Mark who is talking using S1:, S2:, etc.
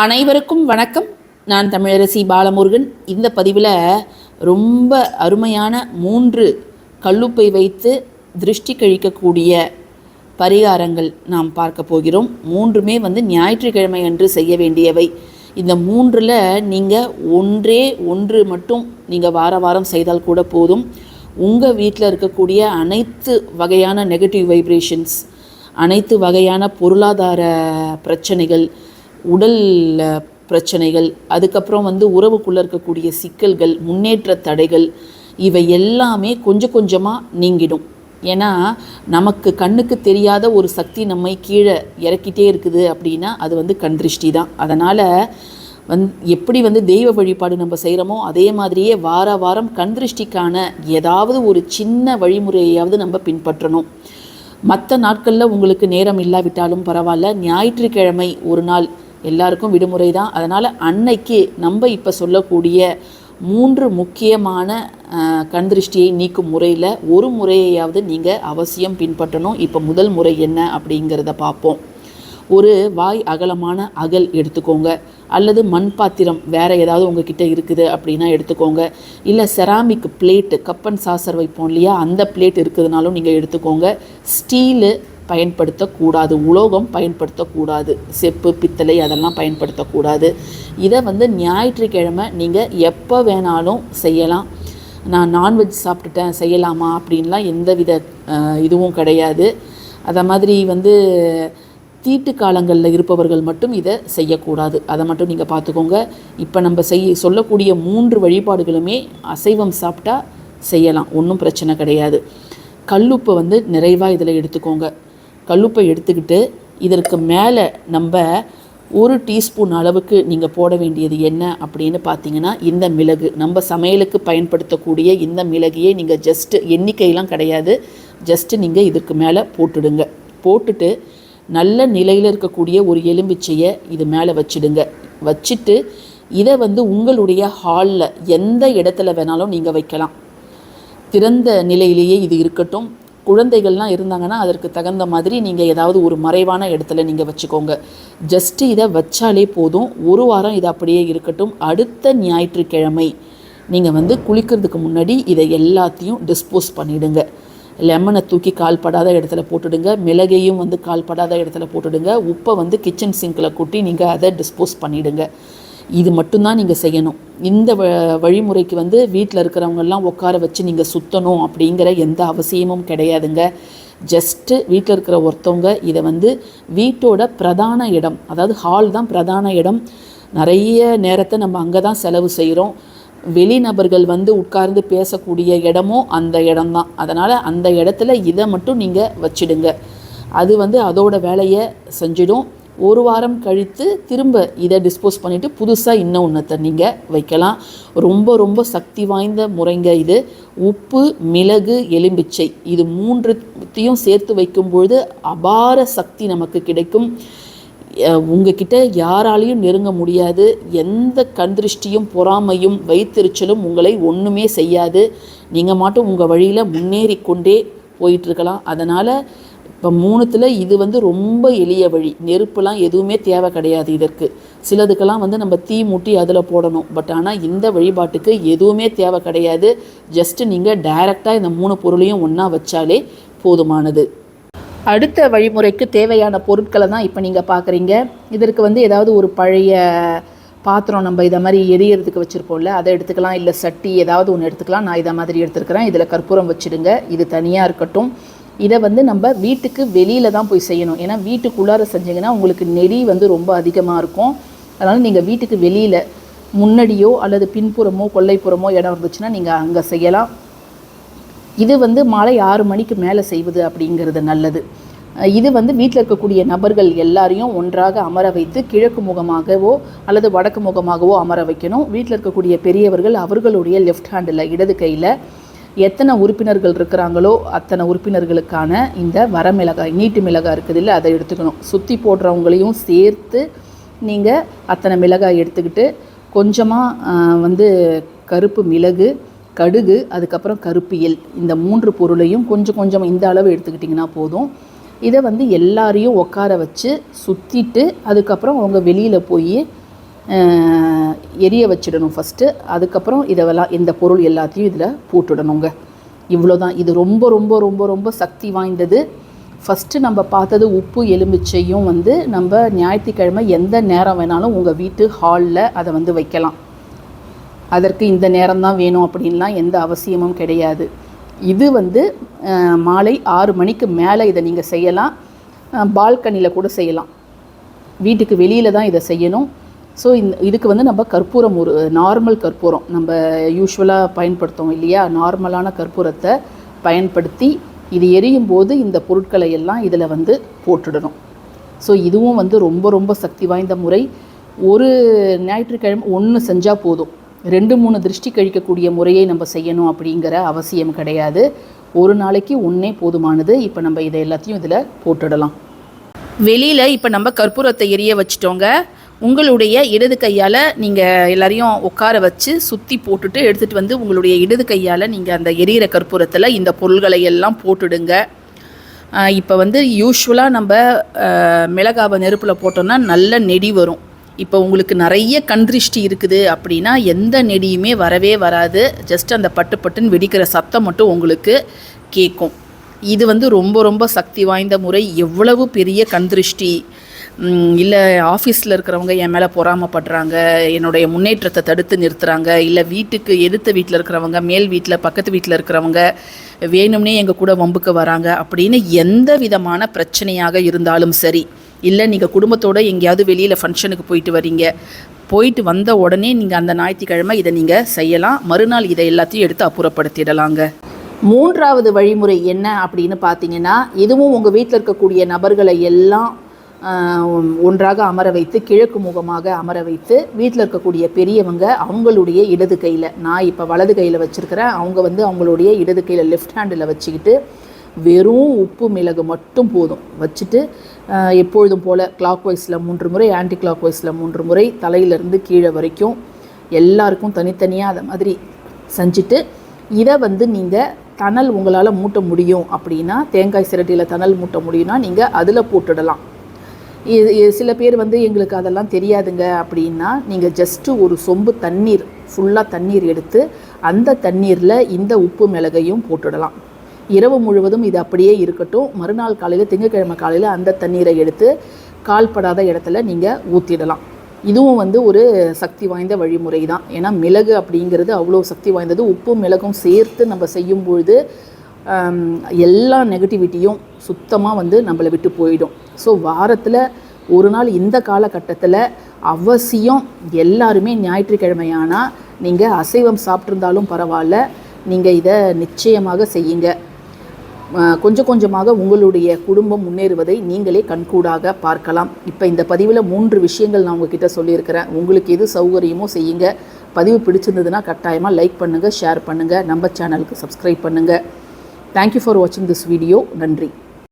S1: அனைவருக்கும் வணக்கம். நான் தமிழரசி பாலமுருகன். இந்த பதிவில் ரொம்ப அருமையான மூன்று கல்லுப்பை வைத்து திருஷ்டி கழிக்கக்கூடிய பரிகாரங்கள் நாம் பார்க்க போகிறோம். மூன்றுமே வந்து ஞாயிற்றுக்கிழமை அன்று செய்ய வேண்டியவை. இந்த மூன்றில் நீங்கள் ஒன்றே ஒன்று மட்டும் நீங்கள் வார வாரம் செய்தால் கூட போதும். உங்கள் வீட்டில் இருக்கக்கூடிய அனைத்து வகையான நெகட்டிவ் வைப்ரேஷன்ஸ் அனைத்து வகையான பொருளாதார பிரச்சனைகள் உடல் பிரச்சனைகள் அதுக்கப்புறம் வந்து உறவுக்குள்ளே இருக்கக்கூடிய சிக்கல்கள் முன்னேற்ற தடைகள் இவை எல்லாமே கொஞ்சம் கொஞ்சமாக நீங்கிடும். ஏன்னா நமக்கு கண்ணுக்கு தெரியாத ஒரு சக்தி நம்மை கீழே இறக்கிட்டே இருக்குது அப்படின்னா அது வந்து கண் திருஷ்டி தான். அதனால் வந் எப்படி வந்து தெய்வ வழிபாடு நம்ம செய்கிறோமோ அதே மாதிரியே வார வாரம் கண் திருஷ்டிக்கான ஏதாவது ஒரு சின்ன வழிமுறையாவது நம்ம பின்பற்றணும். மற்ற நாட்களில் உங்களுக்கு நேரம் இல்லாவிட்டாலும் பரவாயில்ல. ஞாயிற்றுக்கிழமை ஒரு நாள் எல்லாருக்கும் விடுமுறை தான் அதனால் அன்னைக்கு நம்ம இப்போ சொல்லக்கூடிய மூன்று முக்கியமான கண் திருஷ்டியை நீக்கும் முறையில் ஒரு முறையையாவது நீங்கள் அவசியம் பின்பற்றணும். இப்போ முதல் முறை என்ன அப்படிங்கிறத பார்ப்போம். ஒரு வாய் அகலமான அகல் எடுத்துக்கோங்க. அல்லது மண் பாத்திரம் வேறு ஏதாவது உங்ககிட்ட இருக்குது அப்படின்னா எடுத்துக்கோங்க. இல்லை செராமிக் பிளேட்டு கப்பன் சாசர் வைப்போம் இல்லையா? அந்த பிளேட் இருக்குதுனாலும் நீங்கள் எடுத்துக்கோங்க. ஸ்டீலு பயன்படுத்தக்கூடாது. உலோகம் பயன்படுத்தக்கூடாது. செப்பு பித்தளை அதெல்லாம் பயன்படுத்தக்கூடாது. இதை வந்து ஞாயிற்றுக்கிழமை நீங்கள் எப்போ வேணாலும் செய்யலாம். நான் நான்வெஜ் சாப்பிட்டுட்டேன் செய்யலாமா அப்படின்லாம் எந்தவித இதுவும் கிடையாது. அதை மாதிரி வந்து தீட்டு காலங்களில் இருப்பவர்கள் மட்டும் இதை செய்யக்கூடாது. அதை மட்டும் நீங்கள் பார்த்துக்கோங்க. இப்போ நம்ம செய்ய சொல்லக்கூடிய மூன்று வழிபாடுகளுமே அசைவம் சாப்பிட்டா செய்யலாம். ஒன்றும் பிரச்சனை கிடையாது. கல்லுப்பை வந்து நிறைவாக இதில் எடுத்துக்கோங்க. கல்லுப்பை எடுத்துக்கிட்டு இதற்கு மேலே நம்ம ஒரு டீஸ்பூன் அளவுக்கு நீங்கள் போட வேண்டியது என்ன அப்படின்னு பார்த்தீங்கன்னா இந்த மிளகு. நம்ம சமையலுக்கு பயன்படுத்தக்கூடிய இந்த மிளகையே நீங்கள் ஜஸ்ட்டு எண்ணிக்கையெல்லாம் கிடையாது. ஜஸ்ட்டு நீங்கள் இதுக்கு மேலே போட்டுடுங்க. போட்டுட்டு நல்ல நிலையில் இருக்கக்கூடிய ஒரு எலும்பிச்சையை இது மேலே வச்சிடுங்க. வச்சுட்டு இதை வந்து உங்களுடைய ஹாலில் எந்த இடத்துல வேணாலும் நீங்கள் வைக்கலாம். திறந்த நிலையிலேயே இது இருக்கட்டும். குழந்தைகள்லாம் இருந்தாங்கன்னா அதற்கு தகுந்த மாதிரி நீங்கள் ஏதாவது ஒரு மறைவான இடத்துல நீங்கள் வச்சுக்கோங்க. ஜஸ்ட்டு இதை வச்சாலே போதும். ஒரு வாரம் இது அப்படியே இருக்கட்டும். அடுத்த ஞாயிற்றுக்கிழமை நீங்கள் வந்து குளிக்கிறதுக்கு முன்னாடி இதை எல்லாத்தையும் டிஸ்போஸ் பண்ணிவிடுங்க லெமனை தூக்கி கால்படாத இடத்துல போட்டுடுங்க. மிளகையும் வந்து கால்படாத இடத்துல போட்டுடுங்க. உப்பை வந்து கிச்சன் சிங்கில் கொட்டி நீங்கள் அதை டிஸ்போஸ் பண்ணிவிடுங்க இது மட்டும்தான் நீங்கள் செய்யணும். இந்த வ வழிமுறைக்கு வந்து வீட்டில் இருக்கிறவங்கெல்லாம் உட்கார வச்சு நீங்கள் சுற்றணும் அப்படிங்கிற எந்த அவசியமும் கிடையாதுங்க. ஜஸ்ட்டு வீட்டில் இருக்கிற ஒருத்தவங்க இதை வந்து வீட்டோட பிரதான இடம் அதாவது ஹால் தான் பிரதான இடம். நிறைய நேரத்தை நம்ம அங்கே தான் செலவு செய்கிறோம் வெளிநபர்கள் வந்து உட்கார்ந்து பேசக்கூடிய இடமும் அந்த இடம்தான் அதனால் அந்த இடத்துல இதை மட்டும் நீங்கள் வச்சிடுங்க. அது வந்து அதோட வேலையை செஞ்சிடும். ஒரு வாரம் கழித்து திரும்ப இதை டிஸ்போஸ் பண்ணிவிட்டு புதுசாக இன்னும் ஒன்றத்தை நீங்கள் வைக்கலாம். ரொம்ப ரொம்ப சக்தி வாய்ந்த முறைங்க இது. உப்பு மிளகு எலும்பிச்சை இது மூன்றுத்தையும் சேர்த்து வைக்கும்பொழுது அபார சக்தி நமக்கு கிடைக்கும். உங்ககிட்ட யாராலையும் நெருங்க முடியாது. எந்த கண்திருஷ்டியும் பொறாமையும் வைத்தெரிச்சலும் உங்களை ஒன்றுமே செய்யாது. நீங்கள் மட்டும் உங்கள் வழியில் முன்னேறி கொண்டே போயிட்டுருக்கலாம் அதனால் இப்போ மூணுத்தில் இது வந்து ரொம்ப எளிய வழி. நெருப்புலாம் எதுவுமே தேவை கிடையாது இதற்கு. சிலதுக்கெல்லாம் வந்து நம்ம தீ மூட்டி அதில் போடணும். பட் ஆனால் இந்த வழிபாட்டுக்கு எதுவுமே தேவை கிடையாது. ஜஸ்ட்டு நீங்கள் டைரெக்டாக இந்த மூணு பொருளையும் ஒன்றா வச்சாலே போதுமானது. அடுத்த வழிமுறைக்கு தேவையான பொருட்களை தான் இப்போ நீங்கள் பார்க்குறீங்க இதற்கு வந்து ஏதாவது ஒரு பழைய பாத்திரம் நம்ம இதை மாதிரி எரியறதுக்கு வச்சுருப்போம்ல அதை எடுத்துக்கலாம். இல்லை சட்டி ஏதாவது ஒன்று எடுத்துக்கலாம். நான் இதை மாதிரி எடுத்துருக்கிறேன். இதில் கற்பூரம் வச்சுடுங்க. இது தனியாக இருக்கட்டும். இதை வந்து நம்ம வீட்டுக்கு வெளியில் தான் போய் செய்யணும். ஏன்னா வீட்டுக்குள்ளார செஞ்சிங்கன்னா உங்களுக்கு நெறி வந்து ரொம்ப அதிகமாக இருக்கும். அதனால் நீங்கள் வீட்டுக்கு வெளியில் முன்னாடியோ அல்லது பின்புறமோ கொல்லைப்புறமோ இடம் இருந்துச்சுன்னா நீங்கள் அங்கே செய்யலாம். இது வந்து மாலை ஆறு மணிக்கு மேலே செய்வது அப்படிங்கிறது நல்லது. இது வந்து வீட்டில் இருக்கக்கூடிய நபர்கள் எல்லாரையும் ஒன்றாக அமர வைத்து கிழக்கு முகமாகவோ அல்லது வடக்கு முகமாகவோ அமர வைக்கணும். வீட்டில் இருக்கக்கூடிய பெரியவர்கள் அவர்களுடைய லெஃப்ட் ஹேண்டில் இடது கையில் எத்தனை உறுப்பினர்கள் இருக்கிறாங்களோ அத்தனை உறுப்பினர்களுக்கான இந்த வரமிளகாய் நீட்டு மிளகாய் இருக்குது இல்லை அதை எடுத்துக்கணும். சுற்றி போடுறவங்களையும் சேர்த்து நீங்கள் அத்தனை மிளகாய் எடுத்துக்கிட்டு கொஞ்சமாக வந்து கருப்பு மிளகு கடுகு அதுக்கப்புறம் கருப்பியல் இந்த மூன்று பொருளையும் கொஞ்சம் கொஞ்சம் இந்த அளவு எடுத்துக்கிட்டிங்கன்னா போதும். இதை வந்து எல்லாரையும் உட்கார வச்சு சுற்றிட்டு அதுக்கப்புறம் அவங்க வெளியில் போய் எரிய வச்சிடணும் ஃபஸ்ட்டு அதுக்கப்புறம் இதெல்லாம் இந்த பொருள் எல்லாத்தையும் இதில் போட்டுடணுங்க. இவ்வளோதான் இது ரொம்ப ரொம்ப ரொம்ப ரொம்ப சக்தி வாய்ந்தது. ஃபஸ்ட்டு நம்ம பார்த்தது உப்பு எலுமிச்சையும் வந்து நம்ம ஞாயிற்றுக்கிழமை எந்த நேரம் வேணாலும் உங்கள் வீட்டு ஹாலில் அதை வந்து வைக்கலாம். அதற்கு இந்த நேரம் தான் வேணும் அப்படின்லாம் எந்த அவசியமும் கிடையாது. இது வந்து மாலை ஆறு மணிக்கு மேலே இதை நீங்கள் செய்யலாம். பால்கனியில் கூட செய்யலாம். வீட்டுக்கு வெளியில் தான் இதை செய்யணும். ஸோ இந்த இதுக்கு வந்து நம்ம கற்பூரம் ஒரு நார்மல் கற்பூரம். நம்ம யூஸ்வலாக பயன்படுத்துவோம் இல்லையா? நார்மலான கற்பூரத்தை பயன்படுத்தி இது எரியும் போது இந்த பொருட்களை எல்லாம் இதில் வந்து போட்டுடணும். ஸோ இதுவும் வந்து ரொம்ப ரொம்ப சக்தி வாய்ந்த முறை. ஒரு ஞாயிற்றுக்கிழமை ஒன்று செஞ்சால் போதும். ரெண்டு மூணு திருஷ்டி கழிக்கக்கூடிய முறையை நம்ம செய்யணும் அப்படிங்கிற அவசியம் கிடையாது. ஒரு நாளைக்கு ஒன்றே போதுமானது. இப்போ நம்ம இதை எல்லாத்தையும் இதில் போட்டுடலாம். வெளியில் இப்போ நம்ம கற்பூரத்தை எரிய வச்சிட்டோங்க. உங்களுடைய இடது கையால் நீங்கள் எல்லாரையும் உட்கார வச்சு சுற்றி போட்டுட்டு எடுத்துகிட்டு வந்து உங்களுடைய இடது கையால் நீங்கள் அந்த எரியிற கற்பூரத்தில் இந்த பொருள்களை எல்லாம் போட்டுடுங்க. இப்போ வந்து யூஸ்வலாக நம்ம மிளகாவை நெருப்பில் போட்டோம்னா நல்ல நெடி வரும். இப்போ உங்களுக்கு நிறைய கண் திருஷ்டி இருக்குது அப்படின்னா எந்த நெடியுமே வரவே வராது. ஜஸ்ட் அந்த பட்டு பட்டுன்னு வெடிக்கிற சத்தம் மட்டும் உங்களுக்கு கேட்கும் இது வந்து ரொம்ப ரொம்ப சக்தி வாய்ந்த முறை. எவ்வளவு பெரிய கண் திருஷ்டி. இல்லை ஆஃபீஸில் இருக்கிறவங்க என் மேலே பொறாமப்படுறாங்க என்னுடைய முன்னேற்றத்தை தடுத்து நிறுத்துகிறாங்க இல்லை வீட்டுக்கு எதிர்த்த வீட்டில் இருக்கிறவங்க மேல் வீட்டில் பக்கத்து வீட்டில் இருக்கிறவங்க வேணும்னே எங்கள் கூட வம்புக்கு வராங்க அப்படின்னு எந்த விதமான பிரச்சனையாக இருந்தாலும் சரி. இல்லை நீங்கள் குடும்பத்தோடு எங்கேயாவது வெளியில் ஃபங்க்ஷனுக்கு போயிட்டு வரீங்க. போயிட்டு வந்த உடனே நீங்கள் அந்த ஞாயிற்றுக்கிழமை இதை நீங்கள் செய்யலாம். மறுநாள் இதை எல்லாத்தையும் எடுத்து அப்புறப்படுத்திடலாங்க. மூன்றாவது வழிமுறை என்ன அப்படின்னு பார்த்தீங்கன்னா இதுவும் உங்கள் வீட்டில் இருக்கக்கூடிய நபர்களை எல்லாம் ஒன்றாக அமர வைத்து கிழக்கு முகமாக அமர வைத்து வீட்டில் இருக்கக்கூடிய பெரியவங்க அவங்களுடைய இடது கையில் நான் இப்போ வலது கையில் வச்சுருக்கிறேன் அவங்க வந்து அவங்களுடைய இடது கையில் லெஃப்ட் ஹேண்டில் வச்சுக்கிட்டு வெறும் உப்பு மிளகு மட்டும் போதும். வச்சுட்டு எப்பொழுதும் போல் கிளாக் வைஸில் மூன்று முறை ஆன்டி கிளாக் வைஸில் மூன்று முறை தலையிலேருந்து கீழே வரைக்கும் எல்லாருக்கும் தனித்தனியாக அதை மாதிரி செஞ்சுட்டு இதை வந்து நீங்கள் தணல் உங்களால் மூட்ட முடியும் அப்படின்னா தேங்காய் சிரட்டியில் தணல் மூட்ட முடியும்னா நீங்கள் அதில் போட்டுடலாம். சில பேர் வந்து எங்களுக்கு அதெல்லாம் தெரியாதுங்க அப்படின்னா நீங்கள் ஜஸ்ட்டு ஒரு சொம்பு தண்ணீர் ஃபுல்லாக தண்ணீர் எடுத்து அந்த தண்ணீரில் இந்த உப்பு மிளகையும் போட்டுடலாம். இரவு முழுவதும் இது அப்படியே இருக்கட்டும். மறுநாள் காலையில் திங்கட்கிழமை காலையில் அந்த தண்ணீரை எடுத்து கால்படாத இடத்துல நீங்கள் ஊற்றிடலாம் இதுவும் வந்து ஒரு சக்தி வாய்ந்த வழிமுறை தான். ஏன்னா மிளகு அப்படிங்கிறது அவ்வளோ சக்தி வாய்ந்தது. உப்பும் மிளகும் சேர்த்து நம்ம செய்யும் பொழுது எல்லா நெகட்டிவிட்டியும் சுத்தமாக வந்து நம்மளை விட்டு போயிடும். ஸோ வாரத்தில் ஒரு நாள் இந்த காலகட்டத்தில் அவசியம் எல்லாருமே ஞாயிற்றுக்கிழமையானால் நீங்கள் அசைவம் சாப்பிட்ருந்தாலும் பரவாயில்ல நீங்கள் இதை நிச்சயமாக செய்யுங்க. கொஞ்சம் கொஞ்சமாக உங்களுடைய குடும்பம் முன்னேறுவதை நீங்களே கண்கூடாக பார்க்கலாம். இப்போ இந்த பதிவில் மூன்று விஷயங்கள் நான் உங்ககிட்ட சொல்லியிருக்கிறேன். உங்களுக்கு எது சௌகரியமோ செய்யுங்க. பதிவு பிடிச்சிருந்ததுன்னா கட்டாயமாக லைக் பண்ணுங்கள் ஷேர் பண்ணுங்கள் நம்ம சேனலுக்கு சப்ஸ்கிரைப் பண்ணுங்கள் தேங்க்யூ ஃபார் வாட்சிங் திஸ் வீடியோ நன்றி.